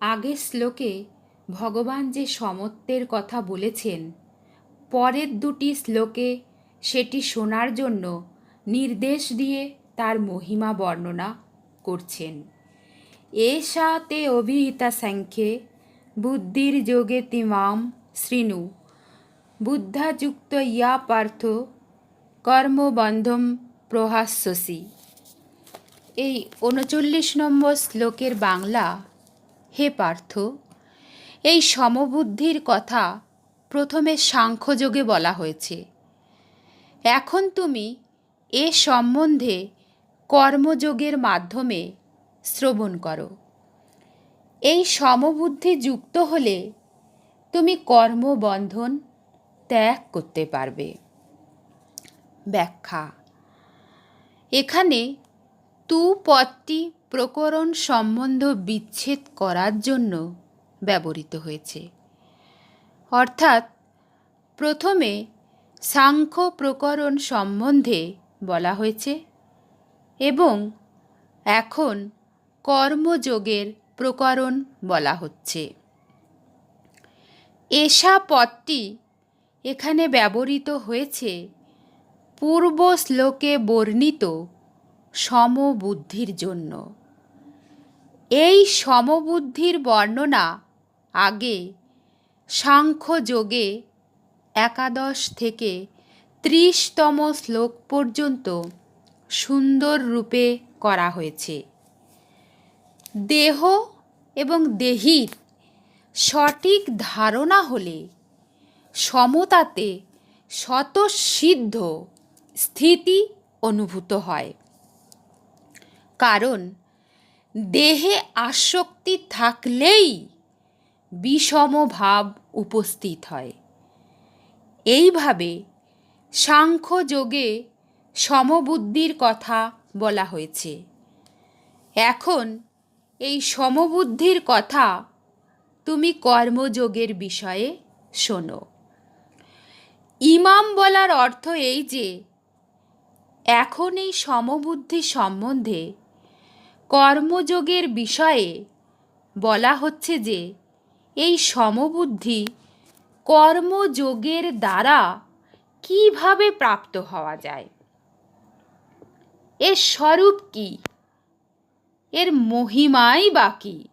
আগের শ্লোকে ভগবান যে সমত্বের কথা বলেছেন, পরের দুটি শ্লোকে সেটি শোনার জন্য নির্দেশ দিয়ে তার মহিমা বর্ণনা করছেন। এষা তে অভিহিতা সাংখ্যে বুদ্ধির যোগে তিমাম শৃণু বুদ্ধাযুক্ত ইয়া পার্থ কর্মবন্ধম প্রহাস্যসি। এই উনচল্লিশ নম্বর শ্লোকের বাংলা হে পার্থ, এই সমবুদ্ধির কথা প্রথমে সাংখ্যযোগে বলা হয়েছে। এখন তুমি এ সম্বন্ধে কর্মযোগের মাধ্যমে শ্রবণ করো। এই সমবুদ্ধি যুক্ত হলে তুমি কর্মবন্ধন ত্যাগ করতে পারবে। ব্যাখ্যা, এখানে তু পদটি প্রকরণ সম্বন্ধ বিচ্ছেদ করার জন্য ব্যবহৃত হয়েছে। অর্থাৎ, প্রথমে সাংখ্য প্রকরণ সম্বন্ধে বলা হয়েছে এবং এখন কর্মযোগের প্রকরণ বলা হচ্ছে। এশা পদটি এখানে ব্যবহৃত হয়েছে পূর্ব শ্লোকে বর্ণিত সমবুদ্ধির জন্য। এই সমবুদ্ধির বর্ণনা আগে সাংখ্যযোগে একাদশ থেকে ত্রিশতম শ্লোক পর্যন্ত সুন্দর রূপে করা হয়েছে। দেহ এবং দেহির সঠিক ধারণা হলে সমতাতে স্বতঃসিদ্ধ স্থিতি অনুভূত হয়। কারণ দেহে আসক্তি থাকলেই বিষম ভাব উপস্থিত হয়। এইভাবে সাংখ্যযোগে সমবুদ্ধির কথা বলা হয়েছে। এখন এই সমবুদ্ধির কথা তুমি কর্মযোগের বিষয়ে শোনো। ইমাম বলার অর্থ এই যে, এখন এই সমবুদ্ধি সম্বন্ধে কর্মযোগের বিষয়ে বলা হচ্ছে যে, এই সমবুদ্ধি কর্মযোগের দ্বারা কীভাবে প্রাপ্ত হওয়া যায়? এর স্বরূপ কি? এর মহিমাই বা কী?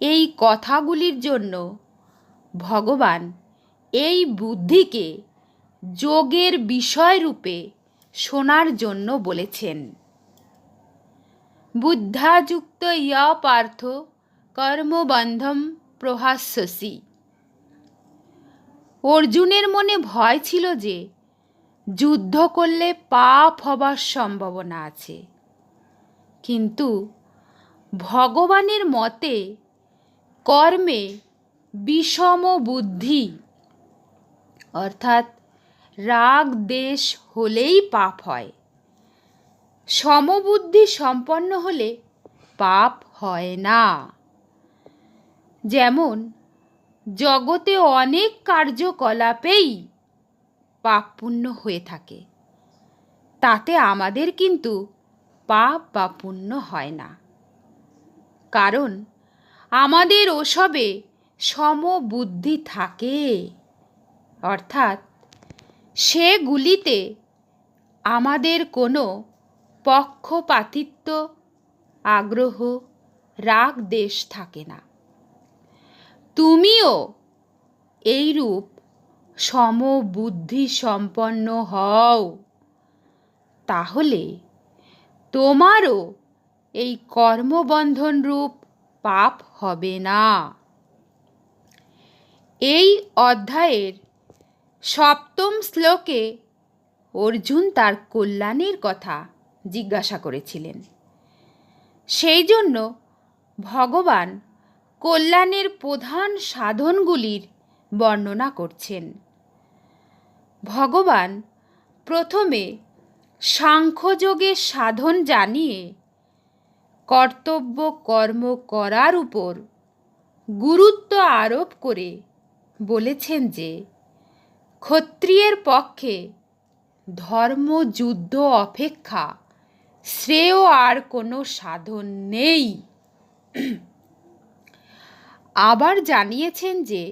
এই কথাগুলির জন্য ভগবান এই বুদ্ধিকে যোগের বিষয়রূপে শোনার জন্য বলেছেন। বুদ্ধাযুক্ত ইয়া পার্থ কর্মবন্ধম প্রহাস্যসি অর্জুনের মনে ভয় ছিল যে যুদ্ধ করলে পাপ হবার সম্ভাবনা আছে কিন্তু ভগবানের মতে কর্মে বিষম বুদ্ধি অর্থাৎ রাগ দেশ হলেই পাপ হয় সমবুদ্ধি সম্পন্ন হলে পাপ হয় না। যেমন, জগতে অনেক কার্যকলাপেই পাপ পুণ্য হয়ে থাকে। তাতে আমাদের কিন্তু পাপ বা পুণ্য হয় না। কারণ, আমাদের ওসবে সমবুদ্ধি থাকে। অর্থাৎ, সেগুলিতে আমাদের কোনো পক্ষপাতিত্ব, আগ্রহ, রাগ দেশ থাকে না। তুমিও এইরূপ সমবুদ্ধি সম্পন্ন হও। তাহলে তোমারও এই কর্মবন্ধন রূপ পাপ হবে না। এই অধ্যায়ের সপ্তম শ্লোকে অর্জুন তার কল্যাণের কথা জিজ্ঞাসা করেছিলেন। সেই জন্য ভগবান কল্যাণের প্রধান সাধনগুলির বর্ণনা করছেন। ভগবান প্রথমে সাংখ্যযোগের সাধন জানিয়ে কর্তব্য কর্ম করার উপর গুরুত্ব আরোপ করে বলেছেন যে, ক্ষত্রিয়ের পক্ষে ধর্মযুদ্ধ অপেক্ষা শ্রেয় আর কোনো সাধন নেই। আবার জানিয়েছেন যে,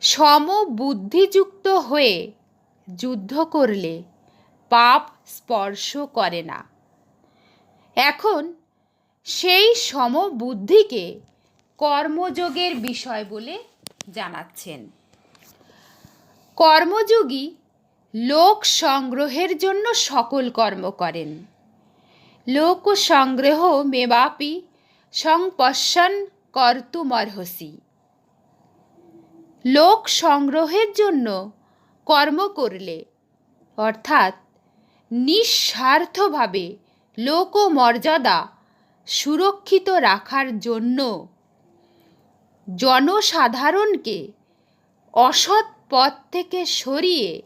সমবুদ্ধিযুক্ত হয়ে যুদ্ধ করলে পাপ স্পর্শ করে না। এখন সেই সমবুদ্ধিকে কর্মযোগের বিষয় বলে জানাচ্ছেন। কর্মযোগী লোক সংগ্রহের জন্য সকল কর্ম করেন। লোক সংগ্রহ মেবাপি সংপশ্যন কর্তুমর্হসি লোক সংগ্রহের জন্য কর্ম করলে, অর্থাৎ নিঃস্বার্থভাবে লোকমর্যাদা সুরক্ষিত রাখার জন্য জনসাধারণকে অসৎ পথ থেকে সরিয়ে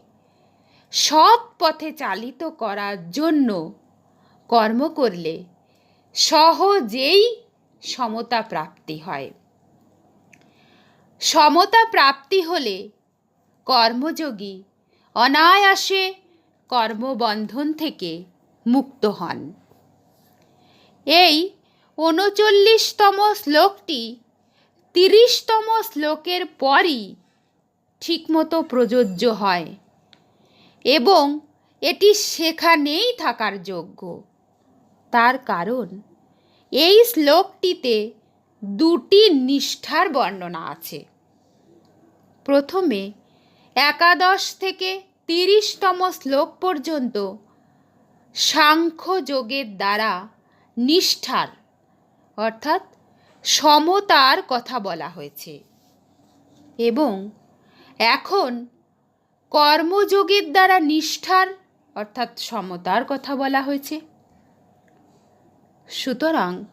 সৎ পথে চালিত করার জন্য কর্ম করলে সহজেই সমতা প্রাপ্তি হয়। সমতা প্রাপ্তি হলে কর্মযোগী অনায়াসে কর্মবন্ধন থেকে মুক্ত হন। এই উনচল্লিশতম শ্লোকটি তিরিশতম শ্লোকের পরই ঠিকমতো প্রযোজ্য হয় এবং এটি সেখানেই থাকার যোগ্য। তার কারণ, এই শ্লোকটিতে দুটি নিষ্ঠার বর্ণনা আছে। প্রথমে, একাদশ থেকে তিরিশতম শ্লোক পর্যন্ত সাংখ্য যোগের দ্বারা নিষ্ঠার, অর্থাৎ সমতার কথা বলা হয়েছে। এবং এখন কর্মযোগের দ্বারা নিষ্ঠার, অর্থাৎ সমতার কথা বলা হয়েছে। সুতরাং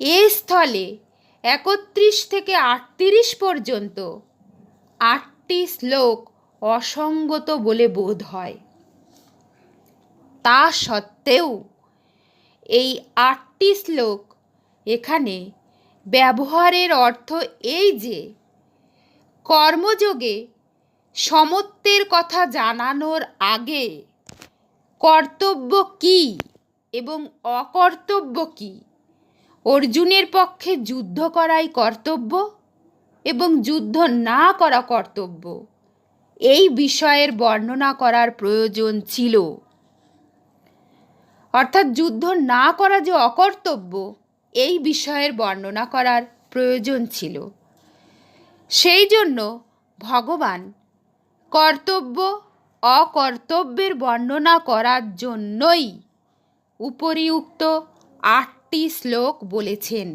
এ স্থলে একত্রিশ থেকে আটত্রিশ পর্যন্ত আটটি শ্লোক অসঙ্গত বলে বোধ হয়। তা সত্ত্বেও এই আটটি শ্লোক এখানে ব্যবহারের অর্থ এই যে, কর্মযোগে সমত্বের কথা জানানোর আগে কর্তব্য কী? এবং অকর্তব্য কী? অর্জুনের পক্ষে যুদ্ধ করাই কর্তব্য এবং যুদ্ধ না করা কর্তব্য। এই বিষয়ের বর্ণনা করার প্রয়োজন ছিল। অর্থাৎ যুদ্ধ না করা যে অকর্তব্য, এই বিষয়ের বর্ণনা করার প্রয়োজন ছিল। সেই জন্য ভগবান কর্তব্য, অকর্তব্যের বর্ণনা করার জন্যই উপরিউক্ত আটটি শ্লোক বলেছেন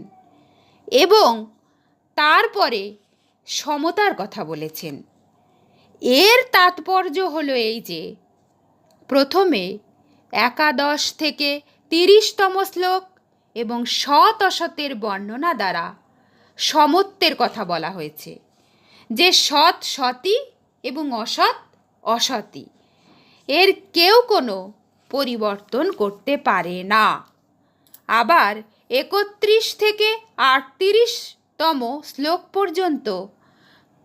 এবং তারপরে সমতার কথা বলেছেন। এর তাৎপর্য হলো এই যে, প্রথমে একাদশ থেকে তিরিশতম শ্লোক এবং সৎ অসতের বর্ণনা দ্বারা সমত্বের কথা বলা হয়েছে, যে সৎ সতী এবং অসৎ অসতী। এর কেউ কোনো পরিবর্তন করতে পারে না। আবার একত্রিশ থেকে আটত্রিশতম শ্লোক পর্যন্ত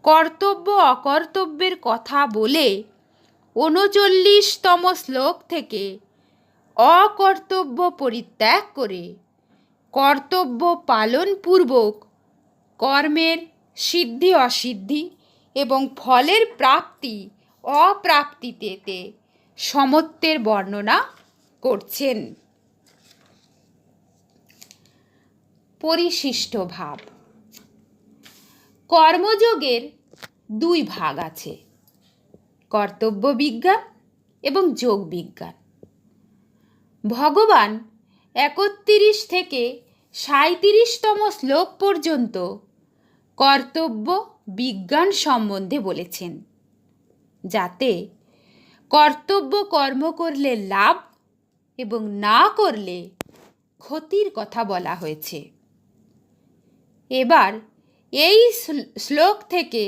কর্তব্য অকর্তব্যের কথা বলে উনচল্লিশতম শ্লোক থেকে অকর্তব্য পরিত্যাগ করে কর্তব্য পালনপূর্বক কর্মের সিদ্ধি অসিদ্ধি এবং ফলের প্রাপ্তি অপ্রাপ্তিতে সমত্বের বর্ণনা করছেন। পরিশিষ্ট ভাব। কর্মযোগের দুই ভাগ আছে। কর্তব্য বিজ্ঞান এবং যোগ বিজ্ঞান। ভগবান একত্রিশ থেকে সাঁত্রিশতম শ্লোক পর্যন্ত কর্তব্য বিজ্ঞান সম্বন্ধে বলেছেন, যাতে কর্তব্য কর্ম করলে লাভ এবং না করলে ক্ষতির কথা বলা হয়েছে। এবার এই শ্লোক থেকে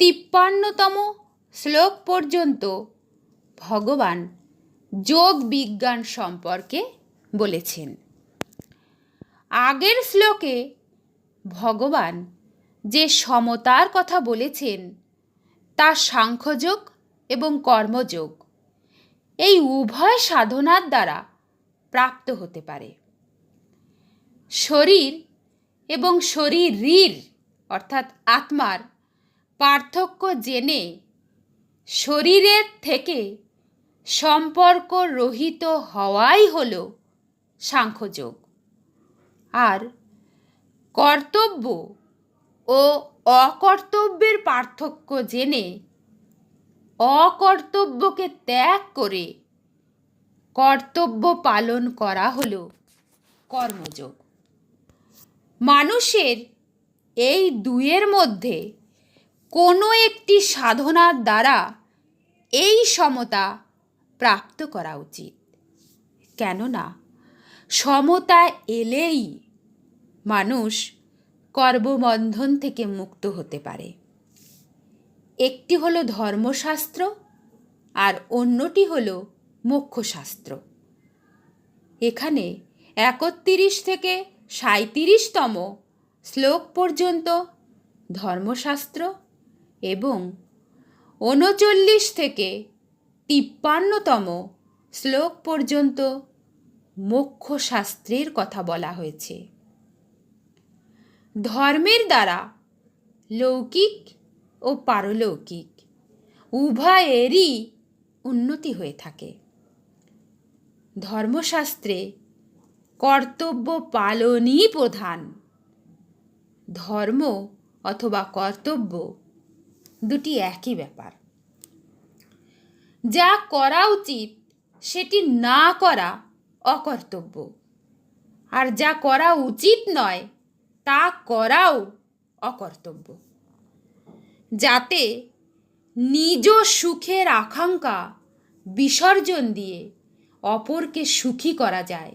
তিপ্পান্নতম শ্লোক পর্যন্ত ভগবান যোগ বিজ্ঞান সম্পর্কে বলেছেন। আগের শ্লোকে ভগবান যে সমতার কথা বলেছেন, তা সাংখ্যযোগ এবং কর্মযোগ। এই উভয় সাধনার দ্বারা প্রাপ্ত হতে পারে। শরীর এবং শরীরীর, অর্থাৎ আত্মার, পার্থক্য জেনে শরীরের থেকে সম্পর্ক রহিত হওয়াই হল সাংখ্যযোগ। আর কর্তব্য ও অকর্তব্যের পার্থক্য জেনে অকর্তব্যকে ত্যাগ করে কর্তব্য পালন করা হল কর্মযোগ। মানুষের এই দুয়ের মধ্যে কোনো একটি সাধনার দ্বারা এই সমতা প্রাপ্ত করা উচিত। কেননা সমতা এলেই মানুষ কর্মবন্ধন থেকে মুক্ত হতে পারে। একটি হলো ধর্মশাস্ত্র আর অন্যটি হলো মোক্ষশাস্ত্র। এখানে একত্রিশ থেকে সাঁত্রিশতম শ্লোক পর্যন্ত ধর্মশাস্ত্র এবং উনচল্লিশ থেকে তিপ্পান্নতম শ্লোক পর্যন্ত মোক্ষশাস্ত্রের কথা বলা হয়েছে। ধর্মের দ্বারা লৌকিক ও পারলৌকিক, উভয়েরই উন্নতি হয়ে থাকে। ধর্মশাস্ত্রে কর্তব্য পালনই প্রধান। ধর্ম অথবা কর্তব্য দুটি একই ব্যাপার। যা করা উচিত, সেটি না করা অকর্তব্য। আর যা করা উচিত নয়, তা করাও অকর্তব্য। যাতে নিজ সুখের আকাঙ্ক্ষা বিসর্জন দিয়ে অপরকে সুখী করা যায়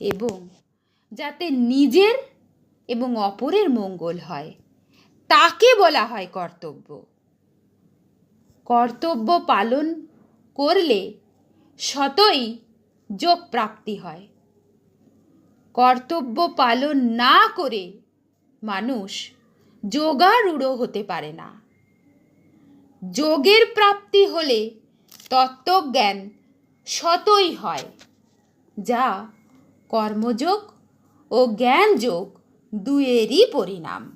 এবং যাতে নিজের এবং অপরের মঙ্গল হয়। তাকে বলা হয় কর্তব্য। কর্তব্য পালন করলে শতই যোগ প্রাপ্তি হয়। কর্তব্য পালন না করে মানুষ যোগারূঢ় হতে পারে না। যোগের প্রাপ্তি হলে তত্ত্বজ্ঞান শতই হয়, যা কর্মযোগ ও জ্ঞানযোগ দুয়েরই পরিণাম।